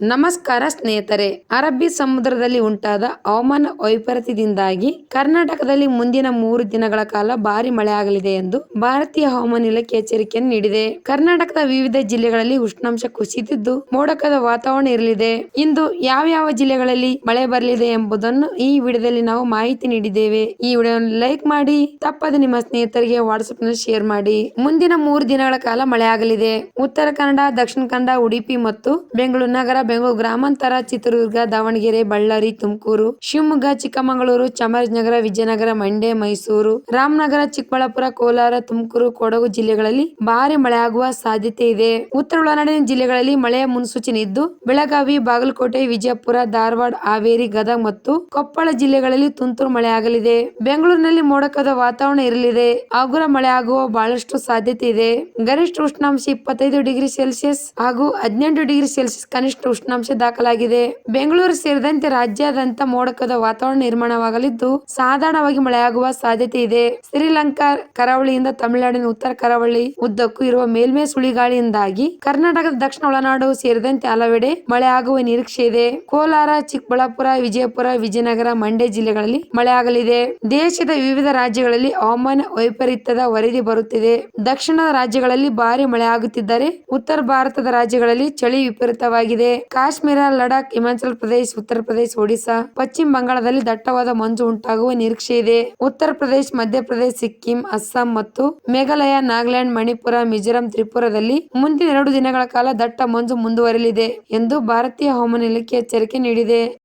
ನಮಸ್ಕಾರ ಸ್ನೇಹಿತರೆ. ಅರಬ್ಬಿ ಸಮುದ್ರದಲ್ಲಿ ಉಂಟಾದ ಹವಾಮಾನ ವೈಪರೀತ್ಯದಿಂದಾಗಿ ಕರ್ನಾಟಕದಲ್ಲಿ ಮುಂದಿನ ಮೂರು ದಿನಗಳ ಕಾಲ ಭಾರಿ ಮಳೆಯಾಗಲಿದೆ ಎಂದು ಭಾರತೀಯ ಹವಾಮಾನ ಇಲಾಖೆ ಎಚ್ಚರಿಕೆಯನ್ನು ನೀಡಿದೆ. ಕರ್ನಾಟಕದ ವಿವಿಧ ಜಿಲ್ಲೆಗಳಲ್ಲಿ ಉಷ್ಣಾಂಶ ಕುಸಿದಿದ್ದು ಮೋಡಕದ ವಾತಾವರಣ ಇರಲಿದೆ. ಇಂದು ಯಾವ ಯಾವ ಜಿಲ್ಲೆಗಳಲ್ಲಿ ಮಳೆ ಬರಲಿದೆ ಎಂಬುದನ್ನು ಈ ವಿಡಿಯೋದಲ್ಲಿ ನಾವು ಮಾಹಿತಿ ನೀಡಿದ್ದೇವೆ. ಈ ವಿಡಿಯೋವನ್ನು ಲೈಕ್ ಮಾಡಿ, ತಪ್ಪದೆ ನಿಮ್ಮ ಸ್ನೇಹಿತರಿಗೆ ವಾಟ್ಸ್ಆಪ್ನಲ್ಲಿ ಶೇರ್ ಮಾಡಿ. ಮುಂದಿನ ಮೂರು ದಿನಗಳ ಕಾಲ ಮಳೆ ಆಗಲಿದೆ ಉತ್ತರ ಕನ್ನಡ, ದಕ್ಷಿಣ ಕನ್ನಡ, ಉಡುಪಿ ಮತ್ತು ಬೆಂಗಳೂರು ನಗರ ಬೆಂಗಳೂರು ಗ್ರಾಮಾಂತರ, ಚಿತ್ರದುರ್ಗ, ದಾವಣಗೆರೆ, ಬಳ್ಳಾರಿ, ತುಮಕೂರು, ಶಿವಮೊಗ್ಗ, ಚಿಕ್ಕಮಗಳೂರು, ಚಾಮರಾಜನಗರ, ವಿಜಯನಗರ, ಮಂಡ್ಯ, ಮೈಸೂರು, ರಾಮನಗರ, ಚಿಕ್ಕಬಳ್ಳಾಪುರ, ಕೋಲಾರ, ತುಮಕೂರು, ಕೊಡಗು ಜಿಲ್ಲೆಗಳಲ್ಲಿ ಭಾರಿ ಮಳೆಯಾಗುವ ಸಾಧ್ಯತೆ ಇದೆ. ಉತ್ತರ ಒಳನಾಡಿನ ಜಿಲ್ಲೆಗಳಲ್ಲಿ ಮಳೆಯ ಮುನ್ಸೂಚನೆ ಇದ್ದು, ಬೆಳಗಾವಿ, ಬಾಗಲಕೋಟೆ, ವಿಜಯಪುರ, ಧಾರವಾಡ, ಹಾವೇರಿ, ಗದಗ ಮತ್ತು ಕೊಪ್ಪಳ ಜಿಲ್ಲೆಗಳಲ್ಲಿ ತುಂತುರು ಮಳೆಯಾಗಲಿದೆ. ಬೆಂಗಳೂರಿನಲ್ಲಿ ಮೋಡಕದ ವಾತಾವರಣ ಇರಲಿದೆ. ಹಗುರ ಮಳೆ ಆಗುವ ಬಹಳಷ್ಟು ಸಾಧ್ಯತೆ ಇದೆ. ಗರಿಷ್ಠ ಉಷ್ಣಾಂಶ ಇಪ್ಪತ್ತೈದು ಡಿಗ್ರಿ ಸೆಲ್ಸಿಯಸ್ ಹಾಗೂ ಹದಿನೆಂಟು ಡಿಗ್ರಿ ಸೆಲ್ಸಿಯಸ್ ಕನಿಷ್ಠ ಉಷ್ಣಾಂಶ ದಾಖಲಾಗಿದೆ. ಬೆಂಗಳೂರು ಸೇರಿದಂತೆ ರಾಜ್ಯಾದ್ಯಂತ ಮೋಡಕದ ವಾತಾವರಣ ನಿರ್ಮಾಣವಾಗಲಿದ್ದು, ಸಾಧಾರಣವಾಗಿ ಮಳೆಯಾಗುವ ಸಾಧ್ಯತೆ ಇದೆ. ಶ್ರೀಲಂಕಾ, ಕರಾವಳಿಯಿಂದ ತಮಿಳುನಾಡಿನ ಉತ್ತರ ಕರಾವಳಿ ಉದ್ದಕ್ಕೂ ಇರುವ ಮೇಲ್ಮೈ ಸುಳಿಗಾಳಿಯಿಂದಾಗಿ ಕರ್ನಾಟಕದ ದಕ್ಷಿಣ ಒಳನಾಡು ಸೇರಿದಂತೆ ಹಲವೆಡೆ ಮಳೆಯಾಗುವ ನಿರೀಕ್ಷೆ ಇದೆ. ಕೋಲಾರ, ಚಿಕ್ಕಬಳ್ಳಾಪುರ, ವಿಜಯಪುರ, ವಿಜಯನಗರ, ಮಂಡ್ಯ ಜಿಲ್ಲೆಗಳಲ್ಲಿ ಮಳೆಯಾಗಲಿದೆ. ದೇಶದ ವಿವಿಧ ರಾಜ್ಯಗಳಲ್ಲಿ ಹವಾಮಾನ ವೈಪರೀತ್ಯದ ವರದಿ ಬರುತ್ತಿದೆ. ದಕ್ಷಿಣ ರಾಜ್ಯಗಳಲ್ಲಿ ಭಾರಿ ಮಳೆಯಾಗುತ್ತಿದ್ದರೆ, ಉತ್ತರ ಭಾರತದ ರಾಜ್ಯಗಳಲ್ಲಿ ಚಳಿ ವಿಪರೀತವಾಗಿದೆ. ಕಾಶ್ಮೀರ, ಲಡಾಖ್, ಹಿಮಾಚಲ ಪ್ರದೇಶ, ಉತ್ತರ ಪ್ರದೇಶ, ಒಡಿಶಾ, ಪಶ್ಚಿಮ ಬಂಗಾಳದಲ್ಲಿ ದಟ್ಟವಾದ ಮಂಜು ಉಂಟಾಗುವ ನಿರೀಕ್ಷೆ ಇದೆ. ಉತ್ತರ ಪ್ರದೇಶ ಮಧ್ಯಪ್ರದೇಶ ಸಿಕ್ಕಿಂ, ಅಸ್ಸಾಂ ಮತ್ತು ಮೇಘಾಲಯ, ನಾಗಾಲ್ಯಾಂಡ್, ಮಣಿಪುರ, ಮಿಜೋರಾಂ, ತ್ರಿಪುರದಲ್ಲಿ ಮುಂದಿನ ಎರಡು ದಿನಗಳ ಕಾಲ ದಟ್ಟ ಮಂಜು ಮುಂದುವರಿಯಲಿದೆ ಎಂದು ಭಾರತೀಯ ಹವಾಮಾನ ಇಲಾಖೆ ಎಚ್ಚರಿಕೆ ನೀಡಿದೆ.